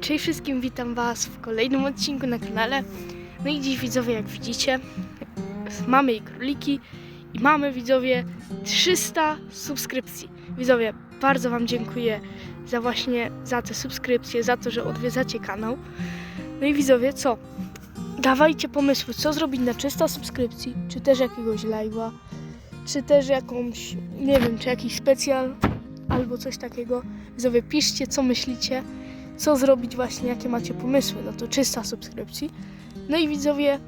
Cześć wszystkim, witam Was w kolejnym odcinku na kanale. No i dziś widzowie, jak widzicie, mamy i króliki i mamy widzowie 300 subskrypcji. Widzowie, bardzo Wam dziękuję za właśnie za te subskrypcje, za to, że odwiedzacie kanał. No i widzowie, co? Dawajcie pomysły, co zrobić na 300 subskrypcji, czy też jakiegoś live'a, czy też jakąś, nie wiem, czy jakiś specjal albo coś takiego. Widzowie, piszcie, co myślicie co zrobić właśnie, jakie macie pomysły na to 300 subskrypcji. No i widzowie,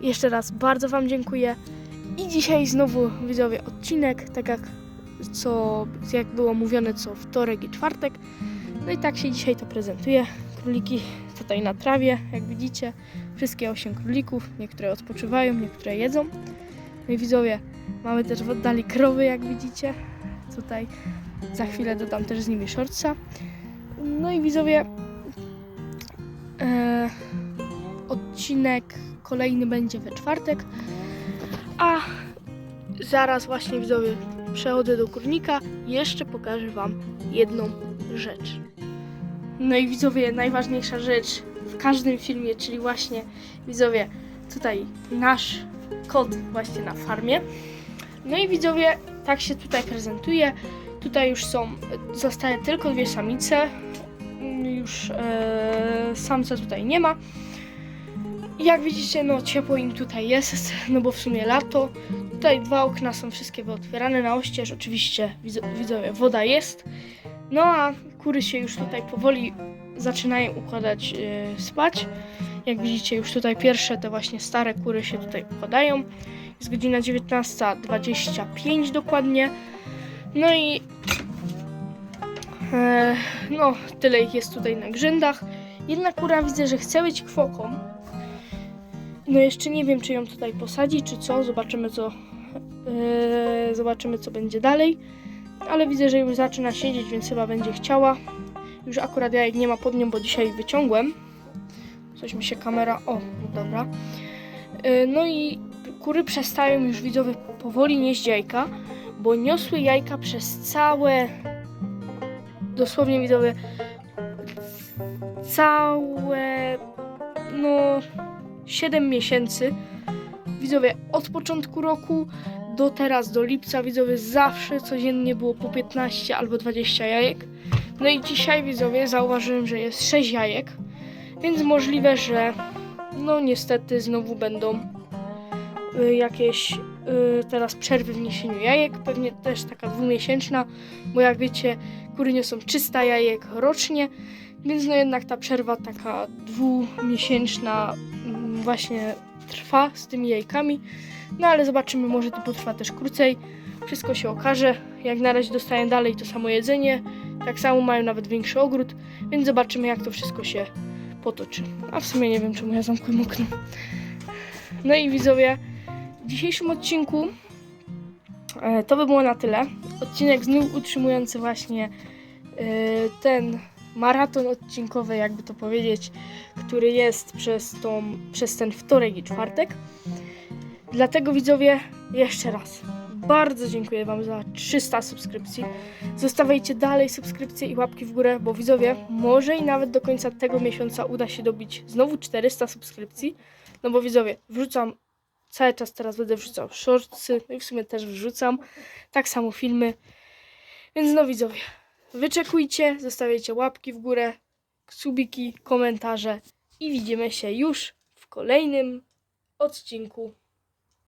jeszcze raz bardzo Wam dziękuję. I dzisiaj znowu widzowie odcinek, tak jak co jak było mówione co wtorek i czwartek. No i tak się dzisiaj to prezentuje. Króliki tutaj na trawie, jak widzicie. Wszystkie 8 królików, niektóre odpoczywają, niektóre jedzą. No i widzowie, mamy też w oddali krowy, jak widzicie. Tutaj za chwilę dodam też z nimi shortsa. No i widzowie, e, odcinek kolejny będzie we czwartek, a zaraz właśnie widzowie przechodzę do kurnika jeszcze pokażę Wam jedną rzecz. No i widzowie, najważniejsza rzecz w każdym filmie, czyli właśnie widzowie, tutaj nasz kot właśnie na farmie. No i widzowie, tak się tutaj prezentuje. Tutaj już są, zostaje tylko dwie samice. Już e, samca tutaj nie ma. Jak widzicie, no ciepło im tutaj jest, no bo w sumie lato. Tutaj dwa okna są wszystkie wyotwierane na oścież. Oczywiście, widz- widzowie, woda jest. No a kury się już tutaj powoli zaczynają układać e, spać. Jak widzicie, już tutaj pierwsze te właśnie stare kury się tutaj układają. Jest godzina 19.25 dokładnie. No i e, no, tyle ich jest tutaj na grzędach. Jedna kura widzę, że chce być kwoką. No jeszcze nie wiem, czy ją tutaj posadzi, czy co. Zobaczymy, co e, zobaczymy, co będzie dalej. Ale widzę, że już zaczyna siedzieć, więc chyba będzie chciała. Już akurat jajek nie ma pod nią, bo dzisiaj wyciągłem. Coś mi się kamera... O, dobra. E, no i kury przestają już widzowie powoli nieść jajka bo niosły jajka przez całe, dosłownie widzowie, całe, no, 7 miesięcy. Widzowie, od początku roku do teraz, do lipca, widzowie, zawsze codziennie było po 15 albo 20 jajek. No i dzisiaj, widzowie, zauważyłem, że jest 6 jajek, więc możliwe, że no niestety znowu będą y, jakieś y, teraz przerwy w niesieniu jajek, pewnie też taka dwumiesięczna, bo jak wiecie, kury niosą 300 jajek rocznie, więc no jednak ta przerwa taka dwumiesięczna mm, właśnie trwa z tymi jajkami. No ale zobaczymy, może to potrwa też krócej. Wszystko się okaże. Jak na razie dostają dalej to samo jedzenie, tak samo mają nawet większy ogród, więc zobaczymy jak to wszystko się potoczy. A w sumie nie wiem, czemu ja zamknąłem okno. No i widzowie, w dzisiejszym odcinku e, to by było na tyle. Odcinek znów utrzymujący właśnie e, ten maraton odcinkowy, jakby to powiedzieć, który jest przez, tą, przez ten wtorek i czwartek. Dlatego widzowie, jeszcze raz bardzo dziękuję Wam za 300 subskrypcji. Zostawiajcie dalej subskrypcje i łapki w górę, bo widzowie, może i nawet do końca tego miesiąca uda się dobić znowu 400 subskrypcji. No bo widzowie, wrzucam cały czas teraz będę wrzucał shortsy, no i w sumie też wrzucam, tak samo filmy. Więc no widzowie, wyczekujcie, zostawiajcie łapki w górę, subiki, komentarze i widzimy się już w kolejnym odcinku